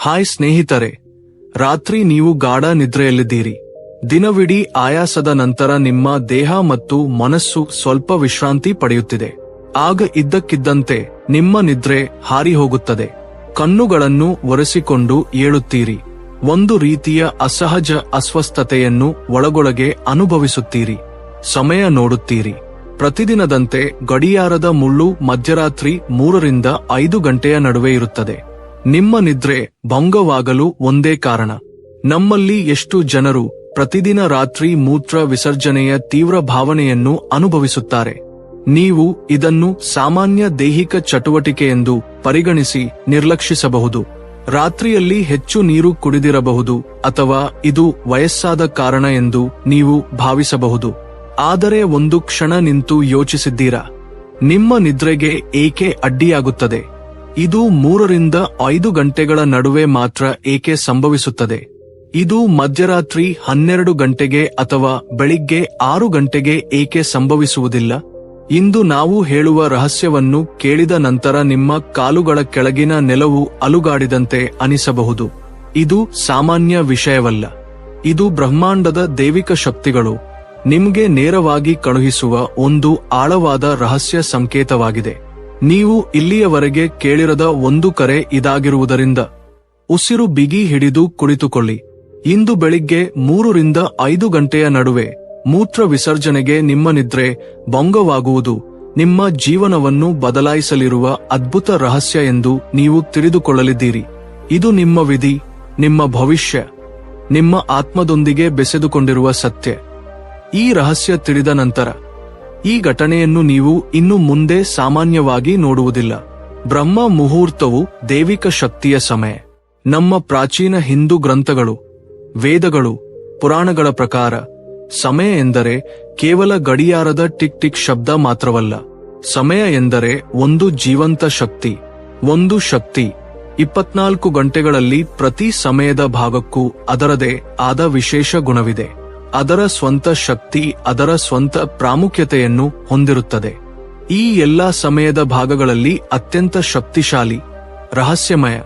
Hi ಸ್ನೇಹಿತರೆ, ರಾತ್ರಿ ನೀವು ಗಾಢ ನಿದ್ರೆಯಲ್ಲಿದ್ದೀರಿ. ದಿನವಿಡೀ ಆಯಾಸದ ನಂತರ ನಿಮ್ಮ ದೇಹ ಮತ್ತು ಮನಸ್ಸು ಸ್ವಲ್ಪ ವಿಶ್ರಾಂತಿ ಪಡೆಯುತ್ತಿದೆ. ಆಗ ಇದ್ದಕ್ಕಿದ್ದಂತೆ ನಿಮ್ಮ ನಿದ್ರೆ ಹಾರಿ ಹೋಗುತ್ತದೆ ಕಣ್ಣುಗಳನ್ನು ಒರೆಸಿಕೊಂಡು ಏಳುತ್ತೀರಿ. ಒಂದು ರೀತಿಯ ಅಸಹಜ ಅಸ್ವಸ್ಥತೆಯನ್ನು ಒಳಗೊಳಗೆ ಅನುಭವಿಸುತ್ತೀರಿ. ಸಮಯ ನೋಡುತ್ತೀರಿ. ಪ್ರತಿದಿನದಂತೆ ಗಡಿಯಾರದ ಮುಳ್ಳು ಮಧ್ಯರಾತ್ರಿ ಮೂರರಿಂದ ಐದು ಗಂಟೆಯ ನಡುವೆ ಇರುತ್ತದೆ. ನಿಮ್ಮ ನಿದ್ರೆ ಭಂಗವಾಗಲು ಒಂದೇ ಕಾರಣ. ನಮ್ಮಲ್ಲಿ ಎಷ್ಟು ಜನರು ಪ್ರತಿದಿನ ರಾತ್ರಿ ಮೂತ್ರ ವಿಸರ್ಜನೆಯ ತೀವ್ರ ಭಾವನೆಯನ್ನು ಅನುಭವಿಸುತ್ತಾರೆ. ನೀವು ಇದನ್ನು ಸಾಮಾನ್ಯ ದೈಹಿಕ ಚಟುವಟಿಕೆ ಎಂದು ಪರಿಗಣಿಸಿ ನಿರ್ಲಕ್ಷಿಸಬಹುದು. ರಾತ್ರಿಯಲ್ಲಿ ಹೆಚ್ಚು ನೀರು ಕುಡಿದಿರಬಹುದು ಅಥವಾ ಇದು ವಯಸ್ಸಾದ ಕಾರಣ ಎಂದು ನೀವು ಭಾವಿಸಬಹುದು. ಆದರೆ ಒಂದು ಕ್ಷಣ ನಿಂತು ಯೋಚಿಸಿದ್ದೀರಾ? ನಿಮ್ಮ ನಿದ್ರೆಗೆ ಏಕೆ ಅಡ್ಡಿಯಾಗುತ್ತದೆ? ಇದು ಮೂರರಿಂದ ಐದು ಗಂಟೆಗಳ ನಡುವೆ ಮಾತ್ರ ಏಕೆ ಸಂಭವಿಸುತ್ತದೆ? ಇದು ಮಧ್ಯರಾತ್ರಿ ಹನ್ನೆರಡು ಗಂಟೆಗೆ ಅಥವಾ ಬೆಳಿಗ್ಗೆ ಆರು ಗಂಟೆಗೆ ಏಕೆ ಸಂಭವಿಸುವುದಿಲ್ಲ? ಇಂದು ನಾವು ಹೇಳುವ ರಹಸ್ಯವನ್ನು ಕೇಳಿದ ನಂತರ ನಿಮ್ಮ ಕಾಲುಗಳ ಕೆಳಗಿನ ನೆಲವು ಅಲುಗಾಡಿದಂತೆ ಅನಿಸಬಹುದು. ಇದು ಸಾಮಾನ್ಯ ವಿಷಯವಲ್ಲ. ಇದು ಬ್ರಹ್ಮಾಂಡದ ದೈವಿಕ ಶಕ್ತಿಗಳು. ನಿಮಗೆ ನೇರವಾಗಿ ಕಳುಹಿಸುವ ಒಂದು ಆಳವಾದ ರಹಸ್ಯ ಸಂಕೇತವಾಗಿದೆ. ನೀವು ಇಲ್ಲಿಯವರೆಗೆ ಕೇಳಿರದ ಒಂದು ಕರೆ ಇದಾಗಿರುವುದರಿಂದ ಉಸಿರು ಬಿಗಿ ಹಿಡಿದು ಕುಳಿತುಕೊಳ್ಳಿ. ಇಂದು ಬೆಳಿಗ್ಗೆ ಮೂರರಿಂದ ಐದು ಗಂಟೆಯ ನಡುವೆ ಮೂತ್ರ ವಿಸರ್ಜನೆಗೆ ನಿಮ್ಮ ನಿದ್ರೆ ಭಂಗವಾಗುವುದು. ನಿಮ್ಮ ಜೀವನವನ್ನು ಬದಲಾಯಿಸಲಿರುವ ಅದ್ಭುತ ರಹಸ್ಯ ಎಂದು ನೀವು ತಿಳಿದುಕೊಳ್ಳಲಿದ್ದೀರಿ. ಇದು ನಿಮ್ಮ ವಿಧಿ, ನಿಮ್ಮ ಭವಿಷ್ಯ, ನಿಮ್ಮ ಆತ್ಮದೊಂದಿಗೆ ಬೆಸೆದುಕೊಂಡಿರುವ ಸತ್ಯ. ಈ ರಹಸ್ಯ ತಿಳಿದ ನಂತರ ಈ ಘಟನೆಯನ್ನು ನೀವು ಇನ್ನು ಮುಂದೆ ಸಾಮಾನ್ಯವಾಗಿ ನೋಡುವುದಿಲ್ಲ. ಬ್ರಹ್ಮ ಮುಹೂರ್ತವು ದೈವಿಕ ಶಕ್ತಿಯ ಸಮಯ. ನಮ್ಮ ಪ್ರಾಚೀನ ಹಿಂದೂ ಗ್ರಂಥಗಳು, ವೇದಗಳು, ಪುರಾಣಗಳ ಪ್ರಕಾರ, ಸಮಯ ಎಂದರೆ ಕೇವಲ ಗಡಿಯಾರದ ಟಿಕ್ ಟಿಕ್ ಶಬ್ದ ಮಾತ್ರವಲ್ಲ. ಸಮಯ ಎಂದರೆ ಒಂದು ಜೀವಂತ ಶಕ್ತಿ, ಒಂದು ಶಕ್ತಿ. ಇಪ್ಪತ್ನಾಲ್ಕು ಗಂಟೆಗಳಲ್ಲಿ ಪ್ರತಿ ಸಮಯದ ಭಾಗಕ್ಕೂ ಅದರದೇ ಆದ ವಿಶೇಷ ಗುಣವಿದೆ. ಅದರ ಸ್ವಂತ ಶಕ್ತಿ, ಅದರ ಸ್ವಂತ ಪ್ರಾಮುಖ್ಯತೆಯನ್ನು ಹೊಂದಿರುತ್ತದೆ. ಈ ಎಲ್ಲಾ ಸಮಯದ ಭಾಗಗಳಲ್ಲಿ ಅತ್ಯಂತ ಶಕ್ತಿಶಾಲಿ, ರಹಸ್ಯಮಯ,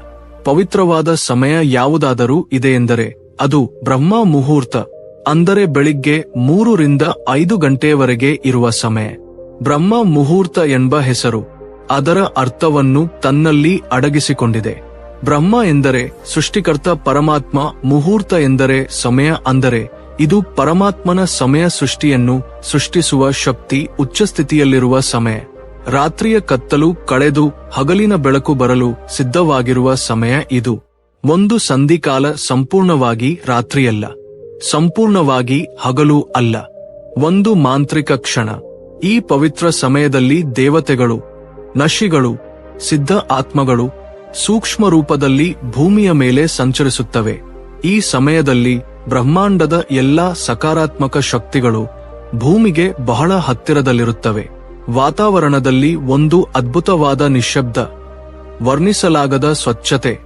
ಪವಿತ್ರವಾದ ಸಮಯ ಯಾವುದಾದರೂ ಇದೆಯೆಂದರೆ ಅದು ಬ್ರಹ್ಮ ಮುಹೂರ್ತ, ಅಂದರೆ ಬೆಳಿಗ್ಗೆ ಮೂರರಿಂದ ಐದು ಗಂಟೆಯವರೆಗೆ ಇರುವ ಸಮಯ. ಬ್ರಹ್ಮ ಮುಹೂರ್ತ ಎಂಬ ಹೆಸರು, ಅದರ ಅರ್ಥವನ್ನು ತನ್ನಲ್ಲಿ ಅಡಗಿಸಿಕೊಂಡಿದೆ. ಬ್ರಹ್ಮ ಎಂದರೆ ಸೃಷ್ಟಿಕರ್ತ ಪರಮಾತ್ಮ, ಮುಹೂರ್ತ ಎಂದರೆ ಸಮಯ ಅಂದರೆ ಇದು ಪರಮಾತ್ಮನ ಸಮಯ ಸೃಷ್ಟಿಯನ್ನು ಸೃಷ್ಟಿಸುವ ಶಕ್ತಿ ಉಚ್ಚಸ್ಥಿತಿಯಲ್ಲಿರುವ ಸಮಯ. ರಾತ್ರಿಯ ಕತ್ತಲು ಕಳೆದು ಹಗಲಿನ ಬೆಳಕು ಬರಲು ಸಿದ್ಧವಾಗಿರುವ ಸಮಯ ಇದು. ಒಂದು ಸಂಧಿಕಾಲ ಸಂಪೂರ್ಣವಾಗಿ ರಾತ್ರಿಯಲ್ಲ. ಸಂಪೂರ್ಣವಾಗಿ ಹಗಲು ಅಲ್ಲ. ಒಂದು ಮಾಂತ್ರಿಕ ಕ್ಷಣ. ಈ ಪವಿತ್ರ ಸಮಯದಲ್ಲಿ ದೇವತೆಗಳು, ನಶಿಗಳು, ಸಿದ್ಧ ಆತ್ಮಗಳು ಸೂಕ್ಷ್ಮ ರೂಪದಲ್ಲಿ ಭೂಮಿಯ ಮೇಲೆ ಸಂಚರಿಸುತ್ತವೆ. ಈ ಸಮಯದಲ್ಲಿ ಬ್ರಹ್ಮಾಂಡದ ಎಲ್ಲಾ ಸಕಾರಾತ್ಮಕ ಶಕ್ತಿಗಳು ಭೂಮಿಗೆ ಬಹಳ ಹತ್ತಿರದಲ್ಲಿರುತ್ತವೆ. ವಾತಾವರಣದಲ್ಲಿ ಒಂದು ಅದ್ಭುತವಾದ ನಿಶಬ್ದ ವರ್ಣಿಸಲಾಗದ ಸ್ವಚ್ಛತೆ,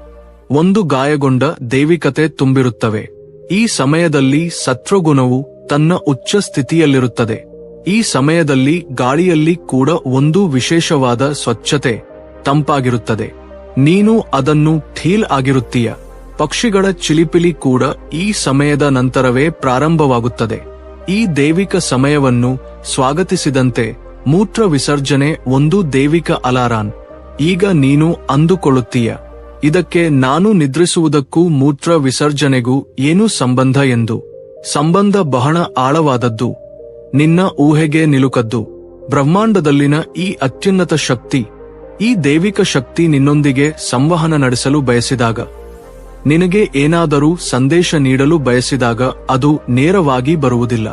ಒಂದು ಗಾಯಗೊಂಡ ದೈವಿಕತೆ ತುಂಬಿರುತ್ತವೆ. ಈ ಸಮಯದಲ್ಲಿ ಸತ್ವಗುಣವು ತನ್ನ ಉಚ್ಚ ಸ್ಥಿತಿಯಲ್ಲಿರುತ್ತದೆ. ಈ ಸಮಯದಲ್ಲಿ ಗಾಳಿಯಲ್ಲಿ ಕೂಡ ಒಂದು ವಿಶೇಷವಾದ ಸ್ವಚ್ಛತೆ ತಂಪಾಗಿರುತ್ತದೆ. ನೀನು ಅದನ್ನು ಥೀಲ್ ಆಗಿರುತ್ತೀಯ. ಪಕ್ಷಿಗಳ ಚಿಲಿಪಿಲಿ ಕೂಡ ಈ ಸಮಯದ ನಂತರವೇ ಪ್ರಾರಂಭವಾಗುತ್ತದೆ. ಈ ದೈವಿಕ ಸಮಯವನ್ನು ಸ್ವಾಗತಿಸಿದಂತೆ ಮೂತ್ರ ವಿಸರ್ಜನೆ ಒಂದು ದೈವಿಕ ಅಲಾರಾನ್ ಈಗ ನೀನು ಅಂದುಕೊಳ್ಳುತ್ತೀಯ. ಇದಕ್ಕೆ ನಾನು ನಿದ್ರಿಸುವುದಕ್ಕೂ ಮೂತ್ರ ವಿಸರ್ಜನೆಗೂ ಏನು ಸಂಬಂಧ ಎಂದು. ಸಂಬಂಧ ಬಹಳ ಆಳವಾದದ್ದು. ನಿನ್ನ ಊಹೆಗೆ ನಿಲುಕದ್ದು. ಬ್ರಹ್ಮಾಂಡದಲ್ಲಿನ ಈ ಅತ್ಯುನ್ನತ ಶಕ್ತಿ. ಈ ದೈವಿಕ ಶಕ್ತಿ ನಿನ್ನೊಂದಿಗೆ ಸಂವಹನ ನಡೆಸಲು ಬಯಸಿದಾಗ. ನಿನಗೆ ಏನಾದರೂ ಸಂದೇಶ ನೀಡಲು ಬಯಸಿದಾಗ ಅದು ನೇರವಾಗಿ ಬರುವುದಿಲ್ಲ.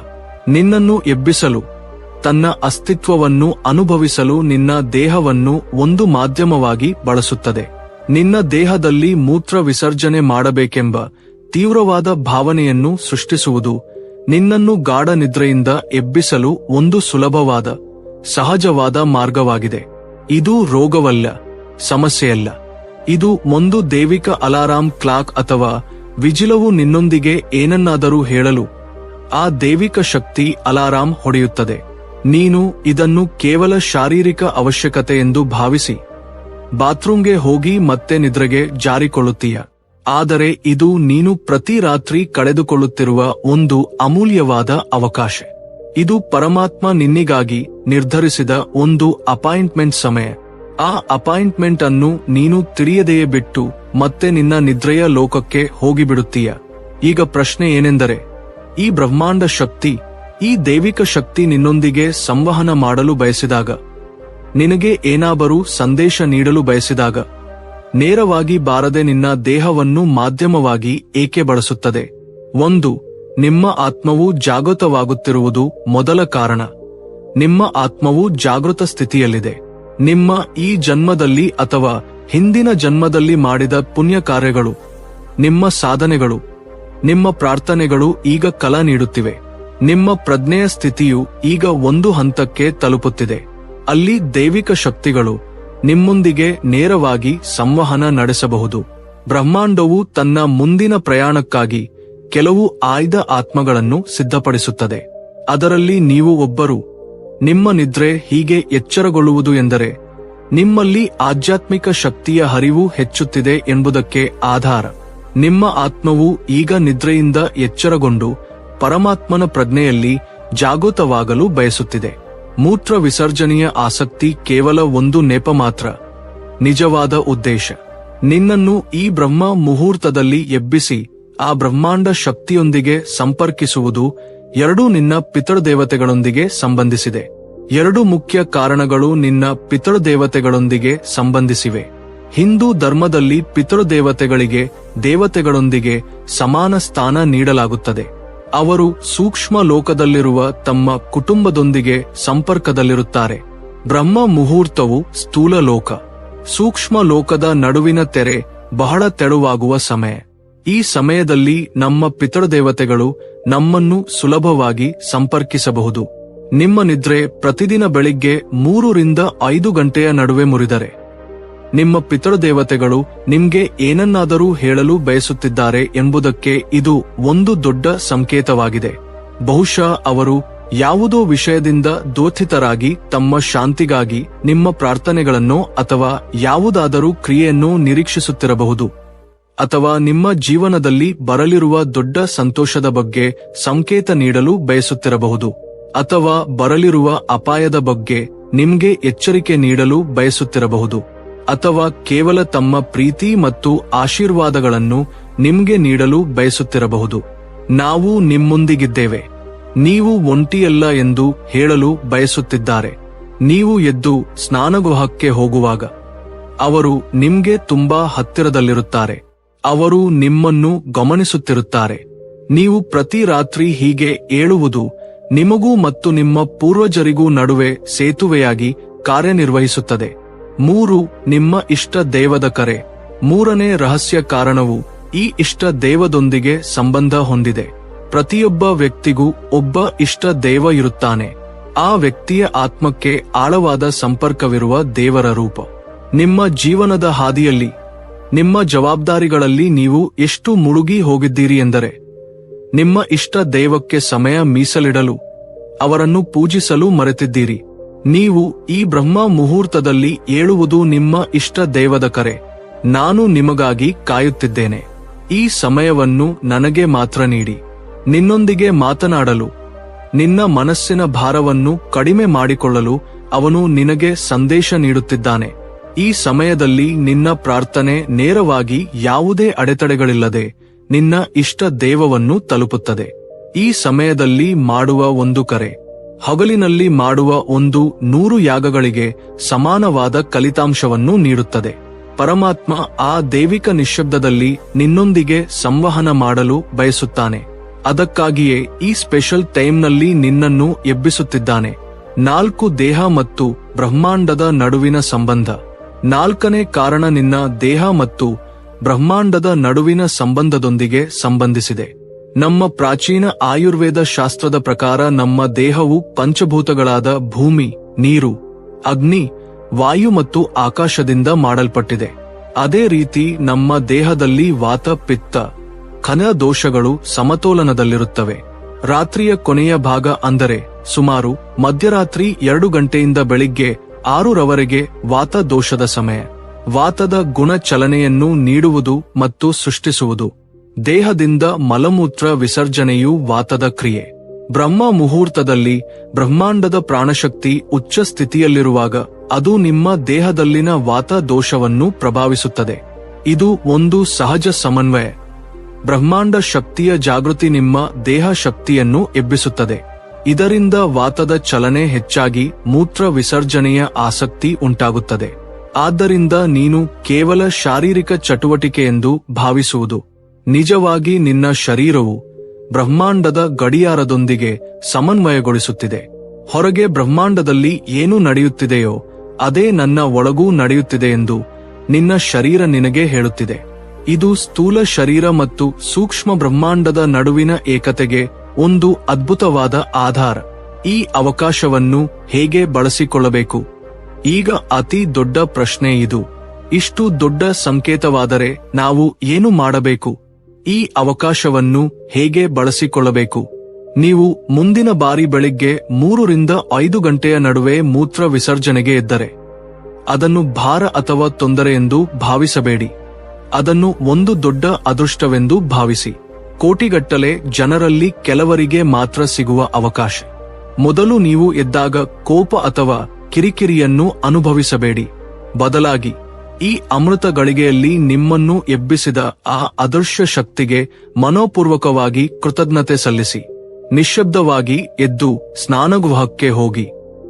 ನಿನ್ನನ್ನು ಎಬ್ಬಿಸಲು, ತನ್ನ ಅಸ್ತಿತ್ವವನ್ನು ಅನುಭವಿಸಲು ನಿನ್ನ ದೇಹವನ್ನು ಒಂದು ಮಾಧ್ಯಮವಾಗಿ ಬಳಸುತ್ತದೆ. ನಿನ್ನ ದೇಹದಲ್ಲಿ ಮೂತ್ರ ವಿಸರ್ಜನೆ ಮಾಡಬೇಕೆಂಬ ತೀವ್ರವಾದ ಭಾವನೆಯನ್ನು ಸೃಷ್ಟಿಸುವುದು, ನಿನ್ನನ್ನು ಗಾಢ ನಿದ್ರೆಯಿಂದ ಎಬ್ಬಿಸಲು ಒಂದು ಸುಲಭವಾದ, ಸಹಜವಾದ ಮಾರ್ಗವಾಗಿದೆ. ಇದು ರೋಗವಲ್ಲ, ಸಮಸ್ಯೆಯಲ್ಲ. ಇದು ಒಂದು ದೈವಿಕ ಅಲಾರಾಂ ಕ್ಲಾಕ್ ಅಥವಾ ವಿಜಿಲವು ನಿನ್ನೊಂದಿಗೆ ಏನನ್ನಾದರೂ ಹೇಳಲು. ಆ ದೈವಿಕ ಶಕ್ತಿ ಅಲಾರಾಂ ಹೊಡೆಯುತ್ತದೆ. ನೀನು ಇದನ್ನು ಕೇವಲ ಶಾರೀರಿಕ ಅವಶ್ಯಕತೆ ಎಂದು ಭಾವಿಸಿ. ಬಾತ್ರೂಮ್ಗೆ ಹೋಗಿ ಮತ್ತೆ ನಿದ್ರೆಗೆ ಜಾರಿಕೊಳ್ಳುತ್ತೀಯ. ಆದರೆ ಇದು ನೀನು ಪ್ರತಿ ರಾತ್ರಿ ಕಳೆದುಕೊಳ್ಳುತ್ತಿರುವ ಒಂದು ಅಮೂಲ್ಯವಾದ ಅವಕಾಶ. ಇದು ಪರಮಾತ್ಮ ನಿನ್ನಿಗಾಗಿ ನಿರ್ಧರಿಸಿದ ಒಂದು ಅಪಾಯಿಂಟ್ಮೆಂಟ್ ಸಮಯ. ಆ ಅಪಾಯಿಂಟ್ಮೆಂಟ್ ಅನ್ನು ನೀನು ತಿಳಿಯದೆಯೇ ಬಿಟ್ಟು ಮತ್ತೆ ನಿನ್ನ ನಿದ್ರೆಯ ಲೋಕಕ್ಕೆ ಹೋಗಿಬಿಡುತ್ತೀಯ. ಈಗ ಪ್ರಶ್ನೆ ಏನೆಂದರೆ, ಈ ಬ್ರಹ್ಮಾಂಡ ಶಕ್ತಿ, ಈ ದೈವಿಕ ಶಕ್ತಿ ನಿನ್ನೊಂದಿಗೆ ಸಂವಹನ ಮಾಡಲು ಬಯಸಿದಾಗ, ನಿನಗೆ ಏನಾದರೂ ಸಂದೇಶ ನೀಡಲು ಬಯಸಿದಾಗ, ನೇರವಾಗಿ ಬಾರದೆ ನಿನ್ನ ದೇಹವನ್ನು ಮಾಧ್ಯಮವಾಗಿ ಏಕೆ ಬಳಸುತ್ತದೆ? ಒಂದು, ನಿಮ್ಮ ಆತ್ಮವು ಜಾಗೃತವಾಗುತ್ತಿರುವುದು ಮೊದಲ ಕಾರಣ. ನಿಮ್ಮ ಆತ್ಮವು ಜಾಗೃತ ಸ್ಥಿತಿಯಲ್ಲಿದೆ. ನಿಮ್ಮ ಈ ಜನ್ಮದಲ್ಲಿ ಅಥವಾ ಹಿಂದಿನ ಜನ್ಮದಲ್ಲಿ ಮಾಡಿದ ಪುಣ್ಯ ಕಾರ್ಯಗಳು ನಿಮ್ಮ ಸಾಧನೆಗಳು, ನಿಮ್ಮ ಪ್ರಾರ್ಥನೆಗಳು ಈಗ ಕಲ ನೀಡುತ್ತಿವೆ. ನಿಮ್ಮ ಪ್ರಜ್ಞೆಯ ಸ್ಥಿತಿಯು ಈಗ ಒಂದು ಹಂತಕ್ಕೆ ತಲುಪುತ್ತಿದೆ. ಅಲ್ಲಿ ದೈವಿಕ ಶಕ್ತಿಗಳು ನಿಮ್ಮೊಂದಿಗೆ ನೇರವಾಗಿ ಸಂವಹನ ನಡೆಸಬಹುದು. ಬ್ರಹ್ಮಾಂಡವು ತನ್ನ ಮುಂದಿನ ಪ್ರಯಾಣಕ್ಕಾಗಿ ಕೆಲವು ಆಯ್ದ ಆತ್ಮಗಳನ್ನು ಸಿದ್ಧಪಡಿಸುತ್ತದೆ. ಅದರಲ್ಲಿ ನೀವು ಒಬ್ಬರು ನಿಮ್ಮ ನಿದ್ರೆ ಹೀಗೆ ಎಚ್ಚರಗೊಳ್ಳುವುದು ಎಂದರೆ ನಿಮ್ಮಲ್ಲಿ ಆಧ್ಯಾತ್ಮಿಕ ಶಕ್ತಿಯ ಹರಿವು ಹೆಚ್ಚುತ್ತಿದೆ ಎಂಬುದಕ್ಕೆ ಆಧಾರ. ನಿಮ್ಮ ಆತ್ಮವು ಈಗ ನಿದ್ರೆಯಿಂದ ಎಚ್ಚರಗೊಂಡು ಪರಮಾತ್ಮನ ಪ್ರಜ್ಞೆಯಲ್ಲಿ ಜಾಗೃತವಾಗಲು ಬಯಸುತ್ತಿದೆ. ಮೂತ್ರ ವಿಸರ್ಜನೆಯ ಆಸಕ್ತಿ ಕೇವಲ ಒಂದು ನೆಪ ಮಾತ್ರ. ನಿಜವಾದ ಉದ್ದೇಶ. ನಿನ್ನನ್ನು ಈ ಬ್ರಹ್ಮ ಮುಹೂರ್ತದಲ್ಲಿ ಎಬ್ಬಿಸಿ ಆ ಬ್ರಹ್ಮಾಂಡ ಶಕ್ತಿಯೊಂದಿಗೆ ಸಂಪರ್ಕಿಸುವುದು ಎರಡೂ ನಿನ್ನ ಪಿತೃದೇವತೆಗಳೊಂದಿಗೆ ಸಂಬಂಧಿಸಿದೆ. ಎರಡು ಮುಖ್ಯ ಕಾರಣಗಳು ನಿನ್ನ ಪಿತೃದೇವತೆಗಳೊಂದಿಗೆ ಸಂಬಂಧಿಸಿವೆ. ಹಿಂದೂ ಧರ್ಮದಲ್ಲಿ ಪಿತೃದೇವತೆಗಳಿಗೆ, ದೇವತೆಗಳೊಂದಿಗೆ ಸಮಾನ ಸ್ಥಾನ ನೀಡಲಾಗುತ್ತದೆ. ಅವರು ಸೂಕ್ಷ್ಮ ಲೋಕದಲ್ಲಿರುವ ತಮ್ಮ ಕುಟುಂಬದೊಂದಿಗೆ ಸಂಪರ್ಕದಲ್ಲಿರುತ್ತಾರೆ. ಬ್ರಹ್ಮ ಮುಹೂರ್ತವು ಸ್ಥೂಲ ಲೋಕ. ಸೂಕ್ಷ್ಮ ಲೋಕದ ನಡುವಿನ ತೆರೆ ಬಹಳ ತೆಳುವಾಗುವ ಸಮಯ. ಈ ಸಮಯದಲ್ಲಿ ನಮ್ಮ ಪಿತೃದೇವತೆಗಳು ನಮ್ಮನ್ನು ಸುಲಭವಾಗಿ ಸಂಪರ್ಕಿಸಬಹುದು. ನಿಮ್ಮ ನಿದ್ರೆ ಪ್ರತಿದಿನ ಬೆಳಿಗ್ಗೆ ಮೂರರಿಂದ ಐದು ಗಂಟೆಯ ನಡುವೆ ಮುರಿದರೆ. ನಿಮ್ಮ ಪಿತೃದೇವತೆಗಳು ನಿಮ್ಗೆ ಏನನ್ನಾದರೂ ಹೇಳಲು ಬಯಸುತ್ತಿದ್ದಾರೆ ಎಂಬುದಕ್ಕೆ ಇದು ಒಂದು ದೊಡ್ಡ ಸಂಕೇತವಾಗಿದೆ. ಬಹುಶಃ ಅವರು ಯಾವುದೋ ವಿಷಯದಿಂದ ದೋಥಿತರಾಗಿ ತಮ್ಮ ಶಾಂತಿಗಾಗಿ ನಿಮ್ಮ ಪ್ರಾರ್ಥನೆಗಳನ್ನೋ ಅಥವಾ ಯಾವುದಾದರೂ ಕ್ರಿಯೆಯನ್ನೋ ನಿರೀಕ್ಷಿಸುತ್ತಿರಬಹುದು. ಅಥವಾ ನಿಮ್ಮ ಜೀವನದಲ್ಲಿ ಬರಲಿರುವ ದೊಡ್ಡ ಸಂತೋಷದ ಬಗ್ಗೆ ಸಂಕೇತ ನೀಡಲು ಬಯಸುತ್ತಿರಬಹುದು, ಅಥವಾ ಬರಲಿರುವ ಅಪಾಯದ ಬಗ್ಗೆ ನಿಮ್ಗೆ ಎಚ್ಚರಿಕೆ ನೀಡಲು ಬಯಸುತ್ತಿರಬಹುದು, ಅಥವಾ ಕೇವಲ ತಮ್ಮ ಪ್ರೀತಿ ಮತ್ತು ಆಶೀರ್ವಾದಗಳನ್ನು ನಿಮ್ಗೆ ನೀಡಲು ಬಯಸುತ್ತಿರಬಹುದು. ನಾವು ನಿಮ್ಮೊಂದಿಗಿದ್ದೇವೆ. ನೀವು ಒಂಟಿಯಲ್ಲ ಎಂದು ಹೇಳಲು ಬಯಸುತ್ತಿದ್ದಾರೆ. ನೀವು ಎದ್ದು ಸ್ನಾನಗೃಹಕ್ಕೆ ಹೋಗುವಾಗ ಅವರು ನಿಮ್ಗೆ ತುಂಬಾ ಹತ್ತಿರದಲ್ಲಿರುತ್ತಾರೆ. ಅವರು ನಿಮ್ಮನ್ನು ಗಮನಿಸುತ್ತಿರುತ್ತಾರೆ. ನೀವು ಪ್ರತಿ ರಾತ್ರಿ ಹೀಗೆ ಏಳುವುದು ನಿಮಗೂ ಮತ್ತು ನಿಮ್ಮ ಪೂರ್ವಜರಿಗೂ ನಡುವೆ ಸೇತುವೆಯಾಗಿ ಕಾರ್ಯನಿರ್ವಹಿಸುತ್ತದೆ. ಮೂರು, ನಿಮ್ಮ ಇಷ್ಟ ದೇವದ ಕರೆ. ಮೂರನೇ ರಹಸ್ಯ ಕಾರಣವು ಈ ಇಷ್ಟ ದೇವದೊಂದಿಗೆ ಸಂಬಂಧ ಹೊಂದಿದೆ. ಪ್ರತಿಯೊಬ್ಬ ವ್ಯಕ್ತಿಗೂ ಒಬ್ಬ ಇಷ್ಟ ದೇವ ಇರುತ್ತಾನೆ. ಆ ವ್ಯಕ್ತಿಯ ಆತ್ಮಕ್ಕೆ ಆಳವಾದ ಸಂಪರ್ಕವಿರುವ ದೇವರ ರೂಪ. ನಿಮ್ಮ ಜೀವನದ ಹಾದಿಯಲ್ಲಿ ನಿಮ್ಮ ಜವಾಬ್ದಾರಿಗಳಲ್ಲಿ ನೀವು ಎಷ್ಟು ಮುಳುಗಿ ಹೋಗಿದ್ದೀರಿ ಎಂದರೆ, ನಿಮ್ಮ ಇಷ್ಟ ದೇವಕ್ಕೆ ಸಮಯ ಮೀಸಲಿಡಲು, ಅವರನ್ನು ಪೂಜಿಸಲು ಮರೆತಿದ್ದೀರಿ. ನೀವು ಈ ಬ್ರಹ್ಮ ಮುಹೂರ್ತದಲ್ಲಿ ಏಳುವುದು ನಿಮ್ಮ ಇಷ್ಟ ದೇವದ ಕರೆ. ನಾನು ನಿಮಗಾಗಿ ಕಾಯುತ್ತಿದ್ದೇನೆ. ಈ ಸಮಯವನ್ನು ನನಗೆ ಮಾತ್ರ ನೀಡಿ. ನಿನ್ನೊಂದಿಗೆ ಮಾತನಾಡಲು, ನಿನ್ನ ಮನಸ್ಸಿನ ಭಾರವನ್ನು ಕಡಿಮೆ ಮಾಡಿಕೊಳ್ಳಲು ಅವನು ನಿನಗೆ ಸಂದೇಶ ನೀಡುತ್ತಿದ್ದಾನೆ. ಈ ಸಮಯದಲ್ಲಿ ನಿನ್ನ ಪ್ರಾರ್ಥನೆ ನೇರವಾಗಿ ಯಾವುದೇ ಅಡೆತಡೆಗಳಿಲ್ಲದೆ ನಿನ್ನ ಇಷ್ಟ ದೇವವನ್ನು ತಲುಪುತ್ತದೆ. ಈ ಸಮಯದಲ್ಲಿ ಮಾಡುವ ಒಂದು ಕರೆ. ಹಗಲಿನಲ್ಲಿ ಮಾಡುವ ಒಂದು ನೂರು ಯಾಗಗಳಿಗೆ ಸಮಾನವಾದ ಫಲಿತಾಂಶವನ್ನು ನೀಡುತ್ತದೆ. ಪರಮಾತ್ಮ ಆ ದೈವಿಕ ನಿಶಬ್ದದಲ್ಲಿ ನಿನ್ನೊಂದಿಗೆ ಸಂವಹನ ಮಾಡಲು ಬಯಸುತ್ತಾನೆ. ಅದಕ್ಕಾಗಿಯೇ ಈ ಸ್ಪೆಷಲ್ ಟೈಮ್ನಲ್ಲಿ ನಿನ್ನನ್ನು ಎಬ್ಬಿಸುತ್ತಿದ್ದಾನೆ. ನಾಲ್ಕು ದೇಹ ಮತ್ತು ಬ್ರಹ್ಮಾಂಡದ ನಡುವಿನ ಸಂಬಂಧ. ನಾಲ್ಕನೇ ಕಾರಣ ನಿನ್ನ ದೇಹ ಮತ್ತು ಬ್ರಹ್ಮಾಂಡದ ನಡುವಿನ ಸಂಬಂಧದೊಂದಿಗೆ ಸಂಬಂಧಿಸಿದೆ. ನಮ್ಮ ಪ್ರಾಚೀನ ಆಯುರ್ವೇದ ಶಾಸ್ತ್ರದ ಪ್ರಕಾರ ನಮ್ಮ ದೇಹವು ಪಂಚಭೂತಗಳಾದ ಭೂಮಿ, ನೀರು, ಅಗ್ನಿ, ವಾಯು ಮತ್ತು ಆಕಾಶದಿಂದ ಮಾಡಲ್ಪಟ್ಟಿದೆ. ಅದೇ ರೀತಿ ನಮ್ಮ ದೇಹದಲ್ಲಿ ವಾತ, ಪಿತ್ತ, ಖನ ದೋಷಗಳು ಸಮತೋಲನದಲ್ಲಿರುತ್ತವೆ. ರಾತ್ರಿಯ ಕೊನೆಯ ಭಾಗ ಅಂದರೆ ಸುಮಾರು ಮಧ್ಯರಾತ್ರಿ ಎರಡು ಗಂಟೆಯಿಂದ ಬೆಳಿಗ್ಗೆ ಆರುರವರೆಗೆ ವಾತ ದೋಷದ ಸಮಯ. ವಾತದ ಗುಣ ಚಲನೆಯನ್ನು ನೀಡುವುದು ಮತ್ತು ಸೃಷ್ಟಿಸುವುದು. ದೇಹದಿಂದ ಮಲಮೂತ್ರ ವಿಸರ್ಜನೆಯು ವಾತದ ಕ್ರಿಯೆ. ಬ್ರಹ್ಮ ಮುಹೂರ್ತದಲ್ಲಿ ಬ್ರಹ್ಮಾಂಡದ ಪ್ರಾಣಶಕ್ತಿ ಉಚ್ಚ ಸ್ಥಿತಿಯಲ್ಲಿರುವಾಗ ಅದು ನಿಮ್ಮ ದೇಹದಲ್ಲಿನ ವಾತ ದೋಷವನ್ನು ಪ್ರಭಾವಿಸುತ್ತದೆ. ಇದು ಒಂದು ಸಹಜ ಸಮನ್ವಯ. ಬ್ರಹ್ಮಾಂಡ ಶಕ್ತಿಯ ಜಾಗೃತಿ ನಿಮ್ಮ ದೇಹ ಶಕ್ತಿಯನ್ನು ಎಬ್ಬಿಸುತ್ತದೆ. ಇದರಿಂದ ವಾತದ ಚಲನೆ ಹೆಚ್ಚಾಗಿ ಮೂತ್ರ ವಿಸರ್ಜನೆಯ ಆಸಕ್ತಿ ಉಂಟಾಗುತ್ತದೆ. ಆದ್ದರಿಂದ ನೀನು ಕೇವಲ ಶಾರೀರಿಕ ಚಟುವಟಿಕೆ ಎಂದು ಭಾವಿಸುವುದು. ನಿಜವಾಗಿ ನಿನ್ನ ಶರೀರವು ಬ್ರಹ್ಮಾಂಡದ ಗಡಿಯಾರದೊಂದಿಗೆ ಸಮನ್ವಯಗೊಳಿಸುತ್ತಿದೆ. ಹೊರಗೆ ಬ್ರಹ್ಮಾಂಡದಲ್ಲಿ ಏನು ನಡೆಯುತ್ತಿದೆಯೋ, ಅದೇ ನನ್ನ ಒಳಗೂ ನಡೆಯುತ್ತಿದೆ ಎಂದು ನಿನ್ನ ಶರೀರ ನಿನಗೆ ಹೇಳುತ್ತಿದೆ. ಇದು ಸ್ಥೂಲ ಶರೀರ ಮತ್ತು ಸೂಕ್ಷ್ಮ ಬ್ರಹ್ಮಾಂಡದ ನಡುವಿನ ಏಕತೆಗೆ ಒಂದು ಅದ್ಭುತವಾದ ಆಧಾರ. ಈ ಅವಕಾಶವನ್ನು ಹೇಗೆ ಬಳಸಿಕೊಳ್ಳಬೇಕು? ಈಗ ಅತಿ ದೊಡ್ಡ ಪ್ರಶ್ನೆ ಇದು. ಇಷ್ಟು ದೊಡ್ಡ ಸಂಕೇತವಾದರೆ ನಾವು ಏನು ಮಾಡಬೇಕು? ಈ ಅವಕಾಶವನ್ನು ಹೇಗೆ ಬಳಸಿಕೊಳ್ಳಬೇಕು? ನೀವು ಮುಂದಿನ ಬಾರಿ ಬೆಳಿಗ್ಗೆ ಮೂರರಿಂದ ಐದು ಗಂಟೆಯ ನಡುವೆ ಮೂತ್ರ ವಿಸರ್ಜನೆಗೆ ಎದ್ದರೆ. ಅದನ್ನು ಭಾರ ಅಥವಾ ತೊಂದರೆ ಎಂದು ಭಾವಿಸಬೇಡಿ. ಅದನ್ನು ಒಂದು ದೊಡ್ಡ ಅದೃಷ್ಟವೆಂದು ಭಾವಿಸಿ. ಕೋಟಿಗಟ್ಟಲೆ ಜನರಲ್ಲಿ ಕೆಲವರಿಗೆ ಮಾತ್ರ ಸಿಗುವ ಅವಕಾಶ. ಮೊದಲು ನೀವು ಎದ್ದಾಗ ಕೋಪ ಅಥವಾ ಕಿರಿಕಿರಿಯನ್ನು ಅನುಭವಿಸಬೇಡಿ. ಬದಲಾಗಿ, ಈ ಅಮೃತ ಗಳಿಗೆಯಲ್ಲಿ ನಿಮ್ಮನ್ನು ಎಬ್ಬಿಸಿದ ಆ ಅದೃಶ್ಯ ಶಕ್ತಿಗೆ ಮನೋಪೂರ್ವಕವಾಗಿ ಕೃತಜ್ಞತೆ ಸಲ್ಲಿಸಿ. ನಿಶ್ಶಬ್ದವಾಗಿ ಎದ್ದು ಸ್ನಾನಗೃಹಕ್ಕೆ ಹೋಗಿ.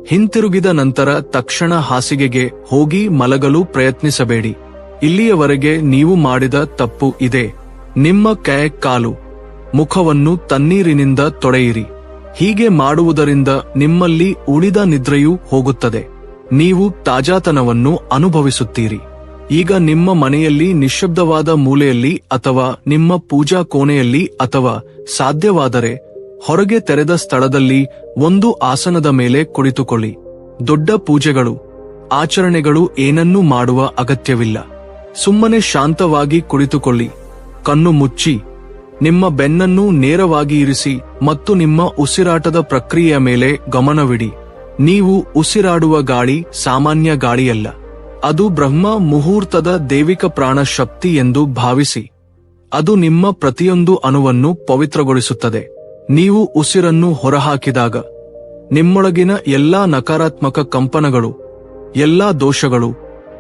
ಹಿಂತಿರುಗಿದ ನಂತರ ತಕ್ಷಣ ಹಾಸಿಗೆಗೆ ಹೋಗಿ ಮಲಗಲು ಪ್ರಯತ್ನಿಸಬೇಡಿ. ಇಲ್ಲಿಯವರೆಗೆ ನೀವು ಮಾಡಿದ ತಪ್ಪು ಇದೆ. ನಿಮ್ಮ ಕೈ ಕಾಲು, ಮುಖವನ್ನು ತಣ್ಣೀರಿನಿಂದ ತೊಳೆಯಿರಿ ಹೀಗೆ ಮಾಡುವುದರಿಂದ ನಿಮ್ಮಲ್ಲಿ ಉಳಿದ ನಿದ್ರೆಯೂ ಹೋಗುತ್ತದೆ. ನೀವು ತಾಜಾತನವನ್ನು ಅನುಭವಿಸುತ್ತೀರಿ. ಈಗ ನಿಮ್ಮ ಮನೆಯಲ್ಲಿ ನಿಶ್ಶಬ್ದವಾದ ಮೂಲೆಯಲ್ಲಿ ಅಥವಾ ನಿಮ್ಮ ಪೂಜಾ ಕೋಣೆಯಲ್ಲಿ ಅಥವಾ ಸಾಧ್ಯವಾದರೆ ಹೊರಗೆ ತೆರೆದ ಸ್ಥಳದಲ್ಲಿ ಒಂದು ಆಸನದ ಮೇಲೆ ಕುಳಿತುಕೊಳ್ಳಿ. ದೊಡ್ಡ ಪೂಜೆಗಳು, ಆಚರಣೆಗಳು ಏನನ್ನೂ ಮಾಡುವ ಅಗತ್ಯವಿಲ್ಲ. ಸುಮ್ಮನೆ ಶಾಂತವಾಗಿ ಕುಳಿತುಕೊಳ್ಳಿ. ಕಣ್ಣು ಮುಚ್ಚಿ, ನಿಮ್ಮ ಬೆನ್ನನ್ನು ನೇರವಾಗಿ ಇರಿಸಿ ಮತ್ತು ನಿಮ್ಮ ಉಸಿರಾಟದ ಪ್ರಕ್ರಿಯೆಯ ಮೇಲೆ ಗಮನವಿಡಿ. ನೀವು ಉಸಿರಾಡುವ ಗಾಳಿ ಸಾಮಾನ್ಯ ಗಾಳಿಯಲ್ಲ. ಅದು ಬ್ರಹ್ಮ ಮುಹೂರ್ತದ ದೈವಿಕ ಪ್ರಾಣ ಶಕ್ತಿ ಎಂದು ಭಾವಿಸಿ. ಅದು ನಿಮ್ಮ ಪ್ರತಿಯೊಂದು ಅಣುವನ್ನು ಪವಿತ್ರಗೊಳಿಸುತ್ತದೆ. ನೀವು ಉಸಿರನ್ನು ಹೊರಹಾಕಿದಾಗ, ನಿಮ್ಮೊಳಗಿನ ಎಲ್ಲಾ ನಕಾರಾತ್ಮಕ ಕಂಪನಗಳು, ಎಲ್ಲಾ ದೋಷಗಳು,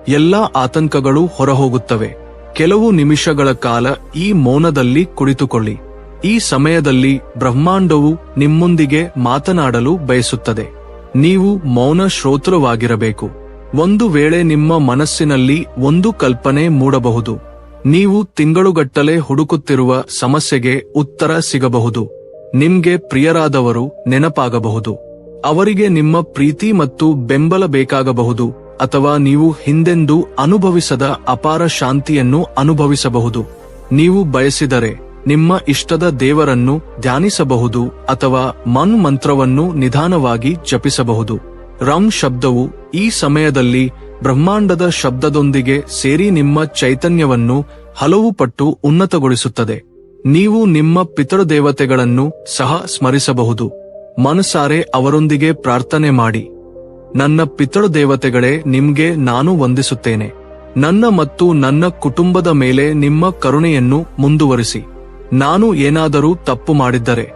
ಎಲ್ಲಾ ಆತಂಕಗಳು ಹೊರಹೋಗುತ್ತವೆ. ಕೆಲವು ನಿಮಿಷಗಳ ಕಾಲ ಈ ಮೌನದಲ್ಲಿ ಕುಳಿತುಕೊಳ್ಳಿ. ಈ ಸಮಯದಲ್ಲಿ ಬ್ರಹ್ಮಾಂಡವು ನಿಮ್ಮೊಂದಿಗೆ ಮಾತನಾಡಲು ಬಯಸುತ್ತದೆ. ನೀವು ಮೌನ ಶ್ರೋತೃವಾಗಿರಬೇಕು. ಒಂದು ವೇಳೆ ನಿಮ್ಮ ಮನಸ್ಸಿನಲ್ಲಿ ಒಂದು ಕಲ್ಪನೆ ಮೂಡಬಹುದು. ನೀವು ತಿಂಗಳುಗಟ್ಟಲೆ ಹುಡುಕುತ್ತಿರುವ ಸಮಸ್ಯೆಗೆ ಉತ್ತರ ಸಿಗಬಹುದು. ನಿಮ್ಗೆ ಪ್ರಿಯರಾದವರು ನೆನಪಾಗಬಹುದು. ಅವರಿಗೆ ನಿಮ್ಮ ಪ್ರೀತಿ ಮತ್ತು ಬೆಂಬಲ ಬೇಕಾಗಬಹುದು. ಅಥವಾ ನೀವು ಹಿಂದೆಂದೂ ಅನುಭವಿಸದ ಅಪಾರ ಶಾಂತಿಯನ್ನು ಅನುಭವಿಸಬಹುದು. ನೀವು ಬಯಸಿದರೆ ನಿಮ್ಮ ಇಷ್ಟದ ದೇವರನ್ನು ಧ್ಯಾನಿಸಬಹುದು ಅಥವಾ ಮನ್ ಮಂತ್ರವನ್ನು ನಿಧಾನವಾಗಿ ಜಪಿಸಬಹುದು. ರಂ ಶಬ್ದವು ಈ ಸಮಯದಲ್ಲಿ ಬ್ರಹ್ಮಾಂಡದ ಶಬ್ದದೊಂದಿಗೆ ಸೇರಿ ನಿಮ್ಮ ಚೈತನ್ಯವನ್ನು ಹಲವು ಪಟ್ಟು ಉನ್ನತಗೊಳಿಸುತ್ತದೆ. ನೀವು ನಿಮ್ಮ ಪಿತೃದೇವತೆಗಳನ್ನು ಸಹ ಸ್ಮರಿಸಬಹುದು. ಮನಸಾರೆ ಅವರೊಂದಿಗೆ ಪ್ರಾರ್ಥನೆ ಮಾಡಿ. ನನ್ನ ಪಿತೃ ದೇವತೆಗಳೇ, ನಿಮ್ಗೆ ನಾನು ವಂದಿಸುತ್ತೇನೆ. ನನ್ನ ಮತ್ತು ನನ್ನ ಕುಟುಂಬದ ಮೇಲೆ ನಿಮ್ಮ ಕರುಣೆಯನ್ನು ಮುಂದುವರಿಸಿ. ನಾನು ಏನಾದರೂ ತಪ್ಪು ಮಾಡಿದ್ದರೆ,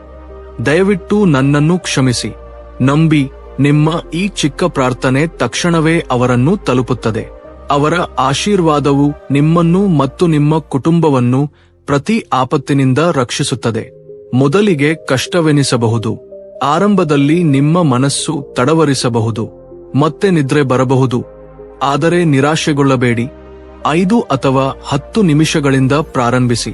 ದಯವಿಟ್ಟು ನನ್ನನ್ನು ಕ್ಷಮಿಸಿ. ನಂಬಿ, ನಿಮ್ಮ ಈ ಚಿಕ್ಕ ಪ್ರಾರ್ಥನೆ ತಕ್ಷಣವೇ ಅವರನ್ನು ತಲುಪುತ್ತದೆ. ಅವರ ಆಶೀರ್ವಾದವು ನಿಮ್ಮನ್ನು ಮತ್ತು ನಿಮ್ಮ ಕುಟುಂಬವನ್ನು ಪ್ರತಿ ಆಪತ್ತಿನಿಂದ ರಕ್ಷಿಸುತ್ತದೆ. ಮೊದಲಿಗೆ ಕಷ್ಟವೆನಿಸಬಹುದು. ಆರಂಭದಲ್ಲಿ ನಿಮ್ಮ ಮನಸ್ಸು ತಡವರಿಸಬಹುದು. ಮತ್ತೆ ನಿದ್ರೆ ಬರಬಹುದು. ಆದರೆ ನಿರಾಶೆಗೊಳ್ಳಬೇಡಿ. ಐದು ಅಥವಾ ಹತ್ತು ನಿಮಿಷಗಳಿಂದ ಪ್ರಾರಂಭಿಸಿ.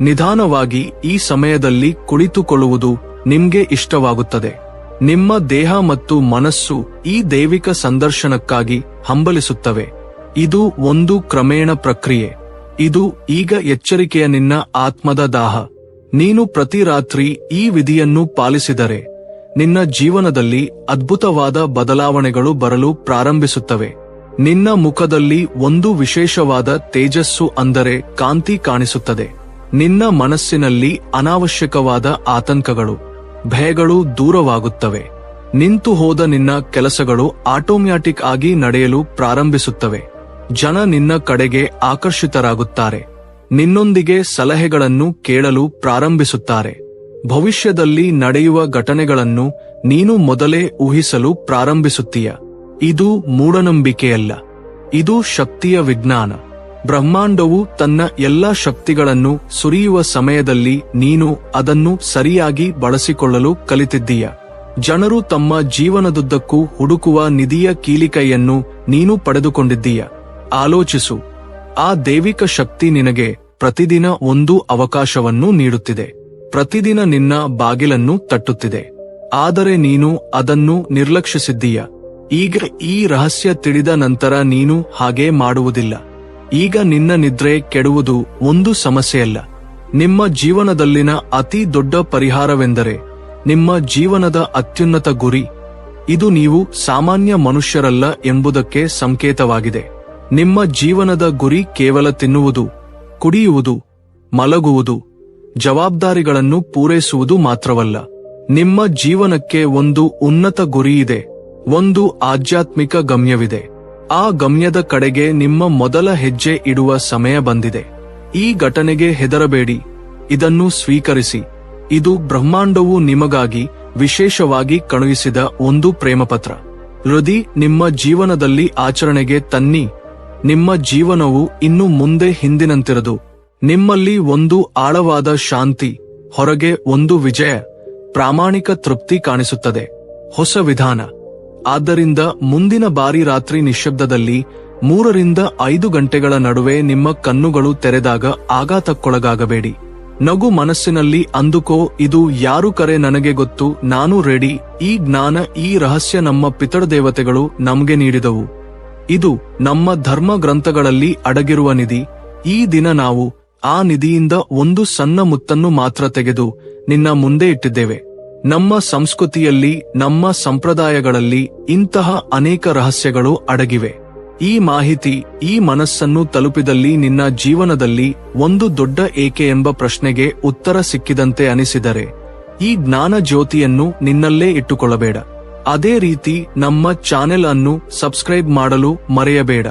ನಿಧಾನವಾಗಿ ಈ ಸಮಯದಲ್ಲಿ ಕುಳಿತುಕೊಳ್ಳುವುದು ನಿಮ್ಗೆ ಇಷ್ಟವಾಗುತ್ತದೆ. ನಿಮ್ಮ ದೇಹ ಮತ್ತು ಮನಸ್ಸು ಈ ದೈವಿಕ ಸಂದರ್ಶನಕ್ಕಾಗಿ ಹಂಬಲಿಸುತ್ತವೆ. ಇದು ಒಂದು ಕ್ರಮೇಣ ಪ್ರಕ್ರಿಯೆ. ಇದು ಈಗ ಎಚ್ಚರಿಕೆಯ ನಿನ್ನ ಆತ್ಮದ ದಾಹ. ನೀನು ಪ್ರತಿ ರಾತ್ರಿ ಈ ವಿಧಿಯನ್ನು ಪಾಲಿಸಿದರೆ ನಿನ್ನ ಜೀವನದಲ್ಲಿ ಅದ್ಭುತವಾದ ಬದಲಾವಣೆಗಳು ಬರಲು ಪ್ರಾರಂಭಿಸುತ್ತವೆ. ನಿನ್ನ ಮುಖದಲ್ಲಿ ಒಂದು ವಿಶೇಷವಾದ ತೇಜಸ್ಸು ಅಂದರೆ ಕಾಂತಿ ಕಾಣಿಸುತ್ತದೆ. ನಿನ್ನ ಮನಸ್ಸಿನಲ್ಲಿ ಅನಾವಶ್ಯಕವಾದ ಆತಂಕಗಳು, ಭಯಗಳು ದೂರವಾಗುತ್ತವೆ. ನಿಂತು ಹೋದ ನಿನ್ನ ಕೆಲಸಗಳು ಆಟೋಮ್ಯಾಟಿಕ್ ಆಗಿ ನಡೆಯಲು ಪ್ರಾರಂಭಿಸುತ್ತವೆ. ಜನ ನಿನ್ನ ಕಡೆಗೆ ಆಕರ್ಷಿತರಾಗುತ್ತಾರೆ. ನಿನ್ನೊಂದಿಗೆ ಸಲಹೆಗಳನ್ನು ಕೇಳಲು ಪ್ರಾರಂಭಿಸುತ್ತಾರೆ. ಭವಿಷ್ಯದಲ್ಲಿ ನಡೆಯುವ ಘಟನೆಗಳನ್ನು ನೀನು ಮೊದಲೇ ಊಹಿಸಲು ಪ್ರಾರಂಭಿಸುತ್ತೀಯ. ಇದು ಮೂಢನಂಬಿಕೆಯಲ್ಲ. ಇದು ಶಕ್ತಿಯ ವಿಜ್ಞಾನ. ಬ್ರಹ್ಮಾಂಡವು ತನ್ನ ಎಲ್ಲಾ ಶಕ್ತಿಗಳನ್ನು ಸುರಿಯುವ ಸಮಯದಲ್ಲಿ ನೀನು ಅದನ್ನು ಸರಿಯಾಗಿ ಬಳಸಿಕೊಳ್ಳಲು ಕಲಿತಿದ್ದೀಯ. ಜನರು ತಮ್ಮ ಜೀವನದುದ್ದಕ್ಕೂ ಹುಡುಕುವ ನಿಧಿಯ ಕೀಲಿಕೈಯನ್ನು ನೀನು ಪಡೆದುಕೊಂಡಿದ್ದೀಯ. ಆಲೋಚಿಸು. ಆ ದೈವಿಕ ಶಕ್ತಿ ನಿನಗೆ ಪ್ರತಿದಿನ ಒಂದು ಅವಕಾಶವನ್ನು ನೀಡುತ್ತಿದೆ. ಪ್ರತಿದಿನ ನಿನ್ನ ಬಾಗಿಲನ್ನು ತಟ್ಟುತ್ತಿದೆ. ಆದರೆ ನೀನು ಅದನ್ನು ನಿರ್ಲಕ್ಷಿಸಿದ್ದೀಯ. ಈಗ ಈ ರಹಸ್ಯ ತಿಳಿದ ನಂತರ ನೀನು ಹಾಗೆ ಮಾಡುವುದಿಲ್ಲ. ಈಗ ನಿನ್ನ ನಿದ್ರೆ ಕೆಡುವುದು ಒಂದು ಸಮಸ್ಯೆಯಲ್ಲ. ನಿಮ್ಮ ಜೀವನದಲ್ಲಿನ ಅತಿ ದೊಡ್ಡ ಪರಿಹಾರವೆಂದರೆ ನಿಮ್ಮ ಜೀವನದ ಅತ್ಯುನ್ನತ ಗುರಿ. ಇದು ನೀವು ಸಾಮಾನ್ಯ ಮನುಷ್ಯರಲ್ಲ ಎಂಬುದಕ್ಕೆ ಸಂಕೇತವಾಗಿದೆ. ನಿಮ್ಮ ಜೀವನದ ಗುರಿ ಕೇವಲ ತಿನ್ನುವುದು, ಕುಡಿಯುವುದು, ಮಲಗುವುದು ಜವಾಬ್ದಾರಿಗಳನ್ನು ಪೂರೈಸುವುದು ಮಾತ್ರವಲ್ಲ. ನಿಮ್ಮ ಜೀವನಕ್ಕೆ ಒಂದು ಉನ್ನತ ಗುರಿಯಿದೆ ಒಂದು ಆಧ್ಯಾತ್ಮಿಕ ಗಮ್ಯವಿದೆ. ಆ ಗಮ್ಯದ ಕಡೆಗೆ ನಿಮ್ಮ ಮೊದಲ ಹೆಜ್ಜೆ ಇಡುವ ಸಮಯ ಬಂದಿದೆ. ಈ ಘಟನೆಗೆ ಹೆದರಬೇಡಿ. ಇದನ್ನು ಸ್ವೀಕರಿಸಿ. ಇದು ಬ್ರಹ್ಮಾಂಡವು ನಿಮಗಾಗಿ ವಿಶೇಷವಾಗಿ ಕಳುಹಿಸಿದ ಒಂದು ಪ್ರೇಮಪತ್ರ. ಹೃದಿ ನಿಮ್ಮ ಜೀವನದಲ್ಲಿ ಆಚರಣೆಗೆ ತನ್ನಿ. ನಿಮ್ಮ ಜೀವನವು ಇನ್ನು ಮುಂದೆ ಹಿಂದಿನಂತಿರದು. ನಿಮ್ಮಲ್ಲಿ ಒಂದು ಆಳವಾದ ಶಾಂತಿ, ಹೊರಗೆ ಒಂದು ವಿಜಯ, ಪ್ರಾಮಾಣಿಕ ತೃಪ್ತಿ ಕಾಣಿಸುತ್ತದೆ. ಹೊಸ ವಿಧಾನ. ಆದ್ದರಿಂದ ಮುಂದಿನ ಬಾರಿ ರಾತ್ರಿ ನಿಶಬ್ದದಲ್ಲಿ ಮೂರರಿಂದ ಐದು ಗಂಟೆಗಳ ನಡುವೆ ನಿಮ್ಮ ಕಣ್ಣುಗಳು ತೆರೆದಾಗ ಆಘಾತಕ್ಕೊಳಗಾಗಬೇಡಿ. ನಗು ಮನಸ್ಸಿನಲ್ಲಿ ಅಂದುಕೋ, ಇದು ಯಾರು ಕರೆ ನನಗೆ ಗೊತ್ತು, ನಾನು ರೆಡಿ, ಈ ಜ್ಞಾನ, ಈ ರಹಸ್ಯ ನಮ್ಮ ಪಿತೃ ದೇವತೆಗಳು ನಮಗೆ ನೀಡಿದವು. ಇದು ನಮ್ಮ ಧರ್ಮ ಗ್ರಂಥಗಳಲ್ಲಿ ಅಡಗಿರುವ ನಿಧಿ. ಈ ದಿನ ನಾವು ಆ ನಿಧಿಯಿಂದ ಒಂದು ಸಣ್ಣ ಮುತ್ತನ್ನು ಮಾತ್ರ ತೆಗೆದು ನಿನ್ನ ಮುಂದೆ ಇಟ್ಟಿದ್ದೇವೆ. ನಮ್ಮ ಸಂಸ್ಕೃತಿಯಲ್ಲಿ, ನಮ್ಮ ಸಂಪ್ರದಾಯಗಳಲ್ಲಿ ಇಂತಹ ಅನೇಕ ರಹಸ್ಯಗಳು ಅಡಗಿವೆ. ಈ ಮಾಹಿತಿ, ಈ ಮನಸ್ಸನ್ನು ತಲುಪಿದಲ್ಲಿ ನಿನ್ನ ಜೀವನದಲ್ಲಿ ಒಂದು ದೊಡ್ಡ ಏಕೆ ಎಂಬ ಪ್ರಶ್ನೆಗೆ ಉತ್ತರ ಸಿಕ್ಕಿದಂತೆ ಅನಿಸಿದರೆ, ಈ ಜ್ಞಾನ ಜ್ಯೋತಿಯನ್ನು ನಿನ್ನಲ್ಲೇ ಇಟ್ಟುಕೊಳ್ಳಬೇಡ. ಅದೇ ರೀತಿ ನಮ್ಮ ಚಾನೆಲ್ ಅನ್ನು ಸಬ್ಸ್ಕ್ರೈಬ್ ಮಾಡಲು ಮರೆಯಬೇಡ.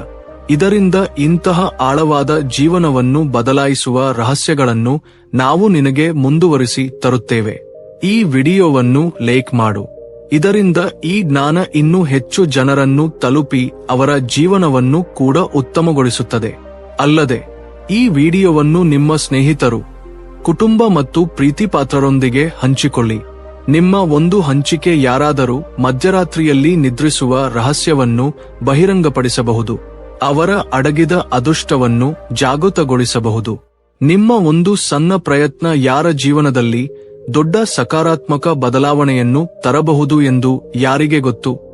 ಇದರಿಂದ ಇಂತಹ ಆಳವಾದ ಜೀವನವನ್ನು ಬದಲಾಯಿಸುವ ರಹಸ್ಯಗಳನ್ನು ನಾವು ನಿನಗೆ ಮುಂದುವರಿಸಿ ತರುತ್ತೇವೆ. ಈ ವಿಡಿಯೋವನ್ನು ಲೈಕ್ ಮಾಡು. ಇದರಿಂದ ಈ ಜ್ಞಾನ ಇನ್ನೂ ಹೆಚ್ಚು ಜನರನ್ನು ತಲುಪಿ ಅವರ ಜೀವನವನ್ನು ಕೂಡ ಉತ್ತಮಗೊಳಿಸುತ್ತದೆ. ಅಲ್ಲದೆ, ಈ ವಿಡಿಯೋವನ್ನು ನಿಮ್ಮ ಸ್ನೇಹಿತರು, ಕುಟುಂಬ ಮತ್ತು ಪ್ರೀತಿಪಾತ್ರರೊಂದಿಗೆ ಹಂಚಿಕೊಳ್ಳಿ. ನಿಮ್ಮ ಒಂದು ಹಂಚಿಕೆ ಯಾರಾದರೂ ಮಧ್ಯರಾತ್ರಿಯಲ್ಲಿ ನಿದ್ರಿಸುವ ರಹಸ್ಯವನ್ನು ಬಹಿರಂಗಪಡಿಸಬಹುದು. ಅವರ ಅಡಗಿದ ಅದೃಷ್ಟವನ್ನು ಜಾಗೃತಗೊಳಿಸಬಹುದು. ನಿಮ್ಮ ಒಂದು ಸಣ್ಣ ಪ್ರಯತ್ನ ಯಾರ ಜೀವನದಲ್ಲಿ ದೊಡ್ಡ ಸಕಾರಾತ್ಮಕ ಬದಲಾವಣೆಯನ್ನು ತರಬಹುದು ಎಂದು ಯಾರಿಗೆ ಗೊತ್ತು?